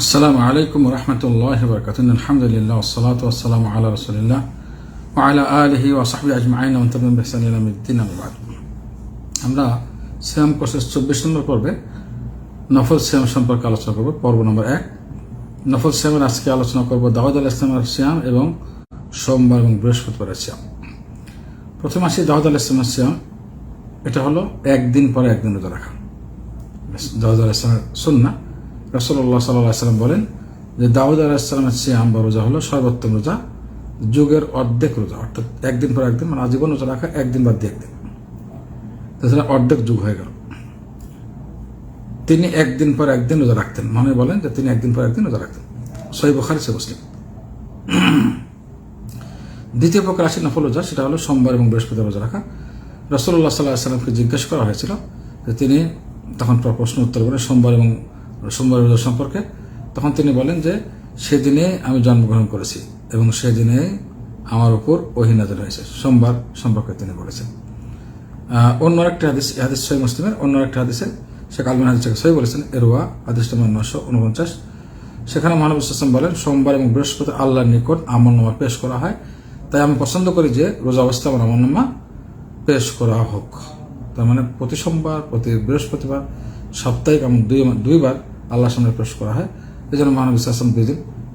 আসসালামু আলাইকুম রহমতুল্লাহ বরকাত আলহামদুলিল্লাহ সালাত আসসালাম আল্লাহ রসুলিল্লাহ আলা আলহি ওয়াসাহবি আজমাইন। আমতাবিন আবাদ আমরা শ্যাম কোর্সের চব্বিশ নম্বর পর্বে নফল শ্যাম সম্পর্কে আলোচনা করব, পর্ব নম্বর এক। নফল শ্যামের আজকে আলোচনা করব দাওয়াদ আল ইসলামের শ্যাম এবং সোমবার এবং বৃহস্পতিবারের শ্যাম প্রথম আসি দাওয়াদ আল ইসলামের শ্যাম এটা হলো একদিন পরে একদিন রোজা রাখা। দাওয়াদ আল ইসলামের শুননা সাল্লাহ সাল্লাম বলেন যে দাউদ আলাহিসাল্লামের শ্যাম বা রোজা হলো সর্বোত্তম রোজা, যুগের অর্ধেক রোজা, অর্থাৎ একদিন পর একদিন মানে আজীবন রোজা রাখা, একদিন বাদ দিয়ে একদিন। তাছাড়া অর্ধেক যুগ হয়ে গেল। তিনি একদিন পর একদিন রোজা রাখতেন। মানে বলেন যে তিনি একদিন পর একদিন রোজা রাখতেন। সই বখারি সে মুসলিম। দ্বিতীয় প্রকার আসি নফল রোজা, সেটা হলো সোমবার এবং বৃহস্পতিবার রোজা রাখা। রসল্লাহ সাল্লাহ সাল্লামকে জিজ্ঞেস করা হয়েছিল যে তিনি তখন প্রশ্ন উত্তর করেন, সোমবার এবং সোমবার রোজা সম্পর্কে, তখন তিনি বলেন যে, সেদিনে আমি জন্মগ্রহণ করেছি এবং সেদিনে আমার উপর ওহিনাজল হয়েছে। সোমবার সম্পর্কে তিনি বলেছেন। অন্য একটা হাদিস হাদিস সহি মুসলিমের, অন্য একটা হাদিসে শেখ আলমান হাদিস সহি বলেছেন, এরোয়া, হাদিস নম্বর নশো উনপঞ্চাশ। সেখানে মহানবী ইসলাম বলেন, সোমবার এবং বৃহস্পতি আল্লাহর নিকট আমলনামা পেশ করা হয়। তাই আমি পছন্দ করি যে, রোজা অবস্থা আমার আমলনামা পেশ করা হোক। তার মানে প্রতি সোমবার, প্রতি বৃহস্পতিবার, সাপ্তাহিক এবং দুই দুইবার আল্লাহর সামনে পেশ করা হয়। এই জন্য মহানবী সাসম দুই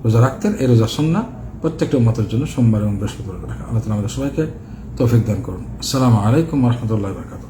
রোজা রাখতেন। এই রোজা সন্না প্রত্যেকটা মতের জন্য সোমবার এবং বৃহস্পতিবার রাখা আল্লাহ তালা আমাদের সবাইকে তৌফিক দান করুন। আসসালামু আলাইকুম রহমতুল্লাহ বরকাত